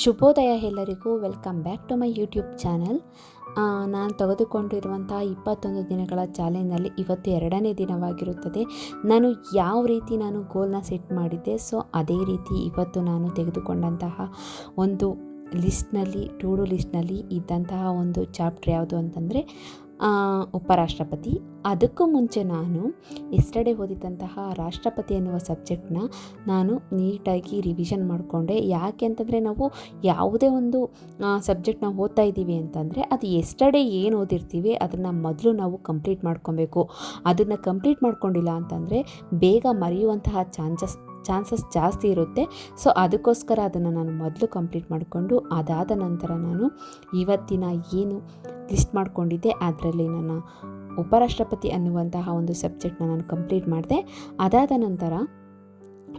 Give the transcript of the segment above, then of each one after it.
ಶುಭೋದಯ ಎಲ್ಲರಿಗೂ, welcome back to my YouTube channel. ನಾನು ತೆಗೆದುಕೊಂಡಿರುವಂಥ ಇಪ್ಪತ್ತೊಂದು ದಿನಗಳ ಚಾಲೆಂಜ್ನಲ್ಲಿ ಇವತ್ತು ಎರಡನೇ ದಿನವಾಗಿರುತ್ತದೆ. ನಾನು ಯಾವ ರೀತಿ ನಾನು ಗೋಲ್ನ ಸೆಟ್ ಮಾಡಿದ್ದೆ ಸೊ ಅದೇ ರೀತಿ ಇವತ್ತು ನಾನು ತೆಗೆದುಕೊಂಡಂತಹ ಒಂದು ಲಿಸ್ಟ್ನಲ್ಲಿ ಟೂ ಡೂ ಲಿಸ್ಟ್ನಲ್ಲಿ ಇದ್ದಂತಹ ಒಂದು ಚಾಪ್ಟರ್ ಯಾವುದು ಅಂತಂದರೆ ಉಪರಾಷ್ಟ್ರಪತಿ. ಅದಕ್ಕೂ ಮುಂಚೆ ನಾನು ಎಸ್ಟಡೆ ಓದಿದಂತಹ ರಾಷ್ಟ್ರಪತಿ ಎನ್ನುವ ಸಬ್ಜೆಕ್ಟ್ನ ನಾನು ನೀಟಾಗಿ ರಿವಿಷನ್ ಮಾಡಿಕೊಂಡೆ. ಯಾಕೆ ಅಂತಂದರೆ ನಾವು ಯಾವುದೇ ಒಂದು ಸಬ್ಜೆಕ್ಟ್ನ ಓದ್ತಾ ಇದ್ದೀವಿ ಅಂತಂದರೆ ಅದು ಎಸ್ಟಡೆ ಏನು ಓದಿರ್ತೀವಿ ಅದನ್ನು ಮೊದಲು ನಾವು ಕಂಪ್ಲೀಟ್ ಮಾಡ್ಕೊಬೇಕು. ಅದನ್ನು ಕಂಪ್ಲೀಟ್ ಮಾಡ್ಕೊಂಡಿಲ್ಲ ಅಂತಂದರೆ ಬೇಗ ಮರೆಯುವಂತಹ ಚಾನ್ಸಸ್ ಚಾನ್ಸಸ್ ಜಾಸ್ತಿ ಇರುತ್ತೆ. ಸೊ ಅದಕ್ಕೋಸ್ಕರ ಅದನ್ನು ನಾನು ಮೊದಲು ಕಂಪ್ಲೀಟ್ ಮಾಡಿಕೊಂಡು ಅದಾದ ನಂತರ ನಾನು ಇವತ್ತಿನ ಏನು ಲಿಸ್ಟ್ ಮಾಡಿಕೊಂಡಿದ್ದೆ. ಅದರಲ್ಲಿ ನನ್ನ ಉಪರಾಷ್ಟ್ರಪತಿ ಅನ್ನುವಂತಹ ಒಂದು ಸಬ್ಜೆಕ್ಟ್ನ ನಾನು ಕಂಪ್ಲೀಟ್ ಮಾಡಿದೆ. ಅದಾದ ನಂತರ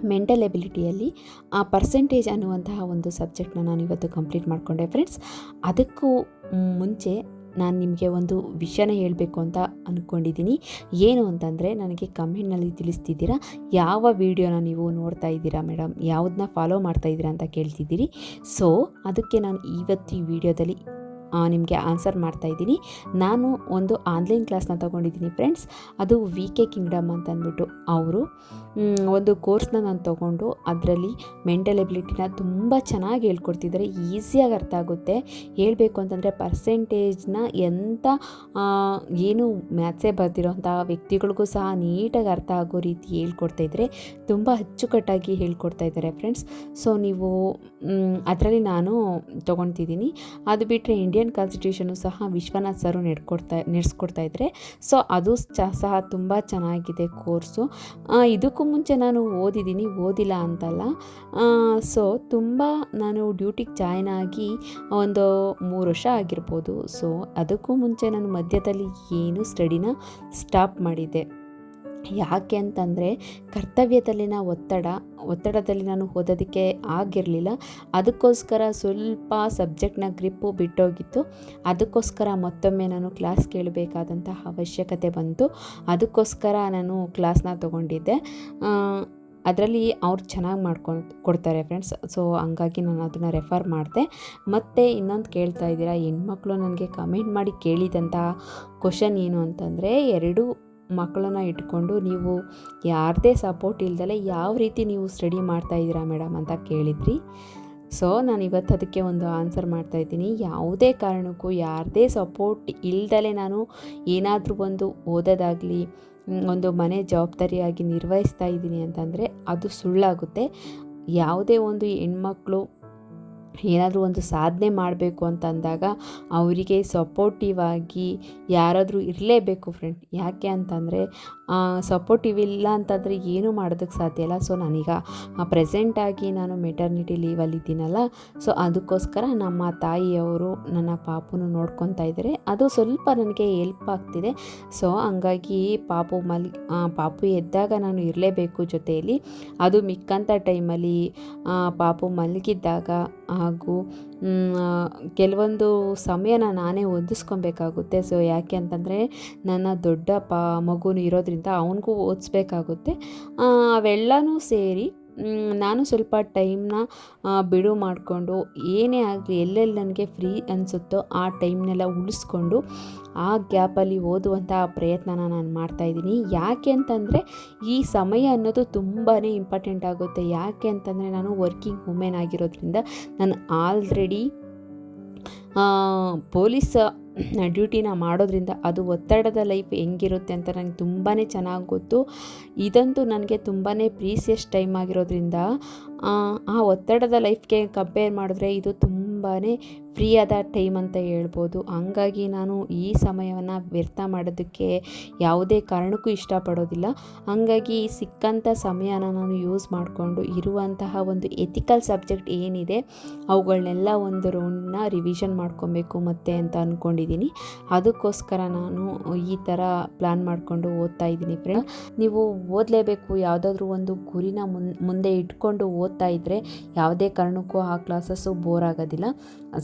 ಮೆಂಟಲ್ ಎಬಿಲಿಟಿಯಲ್ಲಿ ಆ ಪರ್ಸೆಂಟೇಜ್ ಅನ್ನುವಂತಹ ಒಂದು ಸಬ್ಜೆಕ್ಟ್ನ ನಾನು ಇವತ್ತು ಕಂಪ್ಲೀಟ್ ಮಾಡಿಕೊಂಡೆ ಫ್ರೆಂಡ್ಸ್. ಅದಕ್ಕೂ ಮುಂಚೆ ನಾನು ನಿಮಗೆ ಒಂದು ವಿಷಯನ ಹೇಳಬೇಕು ಅಂತ ಅಂದ್ಕೊಂಡಿದ್ದೀನಿ ಏನು ಅಂತಂದರೆ ನನಗೆ ಕಮೆಂಟ್ನಲ್ಲಿ ತಿಳಿಸ್ತಿದ್ದೀರಾ? ಯಾವ ವಿಡಿಯೋನ ನೀವು ನೋಡ್ತಾ ಇದ್ದೀರಾ ಮೇಡಮ್? ಯಾವುದನ್ನ ಫಾಲೋ ಮಾಡ್ತಾ ಇದ್ದೀರಾ ಅಂತ ಕೇಳ್ತಿದ್ದೀರಿ. ಸೊ ಅದಕ್ಕೆ ನಾನು ಇವತ್ತು ಈ ವಿಡಿಯೋದಲ್ಲಿ ನಿಮಗೆ ಆನ್ಸರ್ ಮಾಡ್ತಾ ಇದ್ದೀನಿ. ನಾನು ಒಂದು ಆನ್ಲೈನ್ ಕ್ಲಾಸ್ನ ತೊಗೊಂಡಿದ್ದೀನಿ ಫ್ರೆಂಡ್ಸ್ ಅದು ವಿ ಕೆ ಕಿಂಗ್ಡಮ್ ಅಂತ ಅಂದ್ಬಿಟ್ಟು ಅವರು ಒಂದು ಕೋರ್ಸ್ನ ನಾನು ತೊಗೊಂಡು ಅದರಲ್ಲಿ ಮೆಂಟಲ್ ಎಬಿಲಿಟಿನ ತುಂಬ ಚೆನ್ನಾಗಿ ಹೇಳ್ಕೊಡ್ತಿದ್ದಾರೆ ಈಸಿಯಾಗಿ ಅರ್ಥ ಆಗುತ್ತೆ. ಹೇಳಬೇಕು ಅಂತಂದರೆ ಪರ್ಸೆಂಟೇಜ್ನ ಎಂಥ ಏನು ಮ್ಯಾಥ್ಸೇ ಬರ್ತಿರೋಂಥ ವ್ಯಕ್ತಿಗಳಿಗೂ ಸಹ ನೀಟಾಗಿ ಅರ್ಥ ಆಗೋ ರೀತಿ ಹೇಳ್ಕೊಡ್ತಾಯಿದ್ದಾರೆ ತುಂಬ ಅಚ್ಚುಕಟ್ಟಾಗಿ ಹೇಳ್ಕೊಡ್ತಾ ಇದ್ದಾರೆ ಫ್ರೆಂಡ್ಸ್ ಸೊ ನೀವು ಅದರಲ್ಲಿ ನಾನು ತೊಗೊತಿದ್ದೀನಿ. ಅದು ಬಿಟ್ಟರೆ ಇಂಡಿಯನ್ ಕಾನ್ಸ್ಟಿಟ್ಯೂಷನು ಸಹ ವಿಶ್ವನಾಥ್ ಸರು ನೆಡ್ಕೊಡ್ತಾ ನಡೆಸ್ಕೊಡ್ತಾ ಇದ್ದಾರೆ ಸೊ ಅದು ಸಹ ತುಂಬ ಚೆನ್ನಾಗಿದೆ ಕೋರ್ಸು. ಇದಕ್ಕೂ ಮುಂಚೆ ನಾನು ಓದಿದ್ದೀನಿ, ಓದಿಲ್ಲ ಅಂತಲ್ಲ. ಸೊ ತುಂಬ ನಾನು ಡ್ಯೂಟಿಗೆ ಜಾಯ್ನ್ ಆಗಿ ಒಂದು ಮೂರು ವರ್ಷ ಆಗಿರ್ಬೋದು. ಸೊ ಅದಕ್ಕೂ ಮುಂಚೆ ನಾನು ಮಧ್ಯದಲ್ಲಿ ಏನು ಸ್ಟಡಿನ ಸ್ಟಾಪ್ ಮಾಡಿದ್ದೆ. ಯಾಕೆ ಅಂತಂದರೆ ಕರ್ತವ್ಯದಲ್ಲಿನ ಒತ್ತಡ, ಒತ್ತಡದಲ್ಲಿ ನಾನು ಓದೋದಕ್ಕೆ ಆಗಿರಲಿಲ್ಲ. ಅದಕ್ಕೋಸ್ಕರ ಸ್ವಲ್ಪ ಸಬ್ಜೆಕ್ಟ್ನ ಗ್ರಿಪ್ಪು ಬಿಟ್ಟೋಗಿತ್ತು. ಅದಕ್ಕೋಸ್ಕರ ಮತ್ತೊಮ್ಮೆ ನಾನು ಕ್ಲಾಸ್ ಕೇಳಬೇಕಾದಂತಹ ಅವಶ್ಯಕತೆ ಬಂತು. ಅದಕ್ಕೋಸ್ಕರ ನಾನು ಕ್ಲಾಸ್ನ ತೊಗೊಂಡಿದ್ದೆ. ಅದರಲ್ಲಿ ಅವ್ರು ಚೆನ್ನಾಗಿ ಮಾಡ್ಕೊಂಡು ಕೊಡ್ತಾರೆ ಫ್ರೆಂಡ್ಸ್. ಸೊ, ಹಂಗಾಗಿ ನಾನು ಅದನ್ನು ರೆಫರ್ ಮಾಡಿದೆ. ಮತ್ತು ಇನ್ನೊಂದು ಕೇಳ್ತಾ ಇದ್ದೀರಾ, ಹೆಣ್ಮಕ್ಳು ನನಗೆ ಕಮೆಂಟ್ ಮಾಡಿ ಕೇಳಿದಂತಹ ಕ್ವಶನ್ ಏನು ಅಂತಂದರೆ, ಎರಡು ಮಕ್ಕಳನ್ನ ಇಟ್ಕೊಂಡು ನೀವು ಯಾರದೇ ಸಪೋರ್ಟ್ ಇಲ್ದಲೆ ಯಾವ ರೀತಿ ನೀವು ಸ್ಟಡಿ ಮಾಡ್ತಾ ಇದ್ದೀರಾ ಮೇಡಮ್ ಅಂತ ಕೇಳಿದ್ರಿ. ಸೊ ನಾನು ಇವತ್ತು ಅದಕ್ಕೆ ಒಂದು ಆನ್ಸರ್ ಮಾಡ್ತಾ ಇದ್ದೀನಿ. ಯಾವುದೇ ಕಾರಣಕ್ಕೂ ಯಾರದೇ ಸಪೋರ್ಟ್ ಇಲ್ದಲೆ ನಾನು ಏನಾದರೂ ಒಂದು ಓದೋದಾಗಲಿ ಒಂದು ಮನೆ ಜವಾಬ್ದಾರಿಯಾಗಿ ನಿರ್ವಹಿಸ್ತಾ ಇದ್ದೀನಿ ಅಂತಂದರೆ ಅದು ಸುಳ್ಳಾಗುತ್ತೆ. ಯಾವುದೇ ಒಂದು ಹೆಣ್ಮಕ್ಳು ಏನಾದರೂ ಒಂದು ಸಾಧನೆ ಮಾಡಬೇಕು ಅಂತ ಅಂದಾಗ ಅವರಿಗೆ ಸಪೋರ್ಟಿವ್ ಆಗಿ ಯಾರಾದರೂ ಇರಲೇಬೇಕು ಫ್ರೆಂಡ್ ಯಾಕೆ ಅಂತಂದರೆ ಸಪೋರ್ಟಿವ್ ಇಲ್ಲ ಅಂತಂದರೆ ಏನೂ ಮಾಡೋದಕ್ಕೆ ಸಾಧ್ಯ ಇಲ್ಲ. ಸೊ ನಾನೀಗ ಪ್ರೆಸೆಂಟಾಗಿ ನಾನು ಮೆಟರ್ನಿಟಿ ಲೀವಲ್ಲಿದ್ದೀನಲ್ಲ ಸೊ ಅದಕ್ಕೋಸ್ಕರ ನಮ್ಮ ತಾಯಿಯವರು ನನ್ನ ಪಾಪುನು ನೋಡ್ಕೊತಾ ಇದ್ದಾರೆ. ಅದು ಸ್ವಲ್ಪ ನನಗೆ ಹೆಲ್ಪ್ ಆಗ್ತಿದೆ. ಸೊ ಹಂಗಾಗಿ ಪಾಪು ಮಲ್ ಪಾಪು ಎದ್ದಾಗ ನಾನು ಇರಲೇಬೇಕು ಜೊತೆಯಲ್ಲಿ. ಅದು ಮಿಕ್ಕಂಥ ಟೈಮಲ್ಲಿ ಪಾಪು ಮಲಗಿದ್ದಾಗ ಹಾಗೂ ಕೆಲವೊಂದು ಸಮಯನ ನಾನೇ ಹೊಂದಿಸ್ಕೊಬೇಕಾಗುತ್ತೆ. ಸೊ ಯಾಕೆ ಅಂತಂದರೆ, ನನ್ನ ದೊಡ್ಡ ಪಾ, ಮಗುನು ಇರೋದ್ರಿಂದ ಅವನಿಗೂ ಓದಿಸ್ಬೇಕಾಗುತ್ತೆ. ಅವೆಲ್ಲನೂ ಸೇರಿ ನಾನು ಸ್ವಲ್ಪ ಟೈಮ್ನ ಬಿಡು ಮಾಡಿಕೊಂಡು, ಏನೇ ಆಗಲಿ ಎಲ್ಲೆಲ್ಲಿ ನನಗೆ ಫ್ರೀ ಅನಿಸುತ್ತೋ ಆ ಟೈಮ್ನೆಲ್ಲ ಉಳಿಸ್ಕೊಂಡು, ಆ ಗ್ಯಾಪಲ್ಲಿ ಓದುವಂಥ ಪ್ರಯತ್ನನ ನಾನು ಮಾಡ್ತಾಯಿದ್ದೀನಿ ಯಾಕೆ ಅಂತಂದರೆ, ಈ ಸಮಯ ಅನ್ನೋದು ತುಂಬಾ ಇಂಪಾರ್ಟೆಂಟ್ ಆಗುತ್ತೆ. ಯಾಕೆ ಅಂತಂದರೆ, ನಾನು ವರ್ಕಿಂಗ್ ವುಮೆನ್ ಆಗಿರೋದ್ರಿಂದ, ನಾನು ಆಲ್ರೆಡಿ ಪೊಲೀಸ್ ಡ್ಯೂಟಿನ ಮಾಡೋದ್ರಿಂದ ಅದು ಒತ್ತಡದ ಲೈಫ್ ಹೆಂಗಿರುತ್ತೆ ಅಂತ ನನಗೆ ತುಂಬಾ ಚೆನ್ನಾಗಿ ಗೊತ್ತು. ಇದಂತೂ ನನಗೆ ತುಂಬಾ ಪ್ರೀಸಿಯಸ್ ಟೈಮ್ ಆಗಿರೋದ್ರಿಂದ, ಆ ಒತ್ತಡದ ಲೈಫ್ಗೆ ಕಂಪೇರ್ ಮಾಡಿದ್ರೆ ಇದು ತುಂಬಾ ಫ್ರೀ ಆದ ಟೈಮ್ ಅಂತ ಹೇಳ್ಬೋದು. ಹಂಗಾಗಿ ನಾನು ಈ ಸಮಯವನ್ನು ವ್ಯರ್ಥ ಮಾಡೋದಕ್ಕೆ ಯಾವುದೇ ಕಾರಣಕ್ಕೂ ಇಷ್ಟಪಡೋದಿಲ್ಲ. ಹಂಗಾಗಿ ಸಿಕ್ಕಂಥ ಸಮಯನ ನಾನು ಯೂಸ್ ಮಾಡಿಕೊಂಡು ಇರುವಂತಹ ಒಂದು ಎಥಿಕಲ್ ಸಬ್ಜೆಕ್ಟ್ ಏನಿದೆ ಅವುಗಳನ್ನೆಲ್ಲ ಒಂದು ರೌಂಡನ್ನ ರಿವಿಷನ್ ಮಾಡ್ಕೊಬೇಕು ಮತ್ತೆ ಅಂತ ಅಂದ್ಕೊಂಡಿದ್ದೀನಿ ಅದಕ್ಕೋಸ್ಕರ ನಾನು ಈ ಥರ ಪ್ಲ್ಯಾನ್ ಮಾಡಿಕೊಂಡು ಓದ್ತಾ ಇದ್ದೀನಿ ಫ್ರೆಂಡ್ ನೀವು ಓದಲೇಬೇಕು, ಯಾವುದಾದ್ರೂ ಒಂದು ಗುರಿನ ಮುಂದೆ ಇಟ್ಕೊಂಡು ಓದ್ತಾ ಇದ್ದರೆ ಯಾವುದೇ ಕಾರಣಕ್ಕೂ ಆ ಕ್ಲಾಸಸ್ಸು ಬೋರ್ ಆಗೋದಿಲ್ಲ.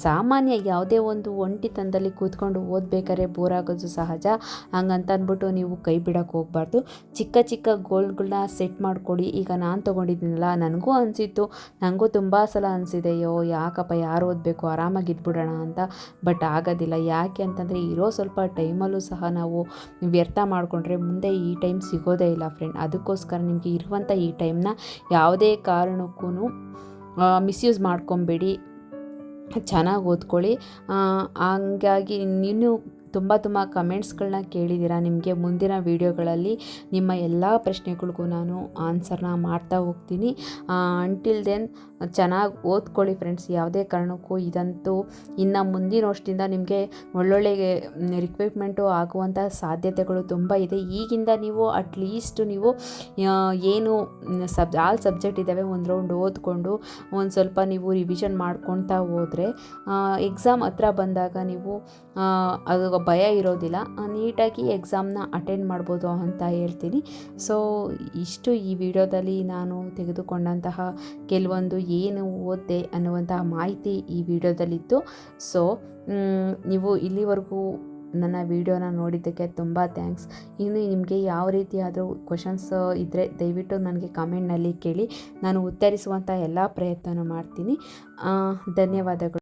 ಸಾಮಾನ್ಯ ಯಾವುದೇ ಒಂದು ಒಂಟಿತನದಲ್ಲಿ ಕೂತ್ಕೊಂಡು ಓದಬೇಕಾದ್ರೆ ಬೋರ್ ಆಗೋದು ಸಹಜ. ಹಂಗಂತ ಅಂದ್ಬಿಟ್ಟು ನೀವು ಕೈ ಬಿಡೋಕ್ಕೆ ಹೋಗಬಾರ್ದು. ಚಿಕ್ಕ ಚಿಕ್ಕ ಗೋಲ್ಗಳನ್ನ ಸೆಟ್ ಮಾಡಿಕೊಡಿ. ಈಗ ನಾನು ತೊಗೊಂಡಿದ್ದೀನಲ್ಲ, ನನಗೂ ಅನಿಸಿತ್ತು. ನನಗೂ ತುಂಬ ಸಲ ಅನಿಸಿದೆ, ಅಯ್ಯೋ, ಯಾಕಪ್ಪ, ಯಾರು ಓದಬೇಕು? ಆರಾಮಾಗಿ ಇದ್ಬಿಡೋಣ ಅಂತ. ಬಟ್ ಆಗೋದಿಲ್ಲ. ಯಾಕೆ ಅಂತಂದರೆ, ಇರೋ ಸ್ವಲ್ಪ ಟೈಮಲ್ಲೂ ಸಹ ನಾವು ವ್ಯರ್ಥ ಮಾಡಿಕೊಂಡ್ರೆ ಮುಂದೆ ಈ ಟೈಮ್ ಸಿಗೋದೇ ಇಲ್ಲ ಫ್ರೆಂಡ್ ಅದಕ್ಕೋಸ್ಕರ ನಿಮಗೆ ಇರುವಂಥ ಈ ಟೈಮ್ನ ಯಾವುದೇ ಕಾರಣಕ್ಕೂ ಮಿಸ್ಯೂಸ್ ಮಾಡ್ಕೊಬೇಡಿ. ಚೆನ್ನಾಗಿ ಓದ್ಕೊಳ್ಳಿ. ಹಂಗಾಗಿ ನೀನು ತುಂಬ ತುಂಬ ಕಮೆಂಟ್ಸ್ಗಳನ್ನ ಕೇಳಿದ್ದೀರಾ? ನಿಮಗೆ ಮುಂದಿನ ವೀಡಿಯೋಗಳಲ್ಲಿ ನಿಮ್ಮ ಎಲ್ಲ ಪ್ರಶ್ನೆಗಳಿಗೂ ನಾನು ಆನ್ಸರ್ನ ಮಾಡ್ತಾ ಹೋಗ್ತೀನಿ. ಅಂಟಿಲ್ ದೆನ್ ಚೆನ್ನಾಗಿ ಓದ್ಕೊಳ್ಳಿ ಫ್ರೆಂಡ್ಸ್ ಯಾವುದೇ ಕಾರಣಕ್ಕೂ ಇದಂತೂ ಇನ್ನು ಮುಂದಿನ ವರ್ಷದಿಂದ ನಿಮಗೆ ಒಳ್ಳೊಳ್ಳೆ ರಿಕ್ರೂಟ್ಮೆಂಟು ಆಗುವಂಥ ಸಾಧ್ಯತೆಗಳು ತುಂಬ ಇದೆ. ಈಗಿಂದ ನೀವು ಅಟ್ಲೀಸ್ಟ್ ನೀವು ಏನು ಸಬ್ ಆಲ್ ಸಬ್ಜೆಕ್ಟ್ ಇದ್ದಾವೆ ಒಂದು ರೌಂಡ್ ಓದ್ಕೊಂಡು ಒಂದು ಸ್ವಲ್ಪ ನೀವು ರಿವಿಷನ್ ಮಾಡ್ಕೊಳ್ತಾ ಹೋದರೆ ಎಕ್ಸಾಮ್ ಹತ್ರ ಬಂದಾಗ ನೀವು ಅದು ಭಯ ಇರೋದಿಲ್ಲ. ನೀಟಾಗಿ ಎಕ್ಸಾಮ್ನ ಅಟೆಂಡ್ ಮಾಡ್ಬೋದು ಅಂತ ಹೇಳ್ತೀನಿ. ಸೊ ಇಷ್ಟು ಈ ವಿಡಿಯೋದಲ್ಲಿ ನಾನು ತೆಗೆದುಕೊಂಡಂತಹ ಕೆಲವೊಂದು ಏನು ಓದಿದೆ ಅನ್ನುವಂತಹ ಮಾಹಿತಿ ಈ ವಿಡಿಯೋದಲ್ಲಿತ್ತು. ಸೊ ನೀವು ಇಲ್ಲಿವರೆಗೂ ನನ್ನ ವಿಡಿಯೋನ ನೋಡಿದ್ದಕ್ಕೆ ತುಂಬ ಥ್ಯಾಂಕ್ಸ್ ಇನ್ನು ನಿಮಗೆ ಯಾವ ರೀತಿಯಾದರೂ ಕ್ವಶನ್ಸ್ ಇದ್ದರೆ ದಯವಿಟ್ಟು ನನಗೆ ಕಾಮೆಂಟ್ನಲ್ಲಿ ಕೇಳಿ. ನಾನು ಉತ್ತರಿಸುವಂಥ ಎಲ್ಲ ಪ್ರಯತ್ನ ಮಾಡ್ತೀನಿ. ಧನ್ಯವಾದಗಳು.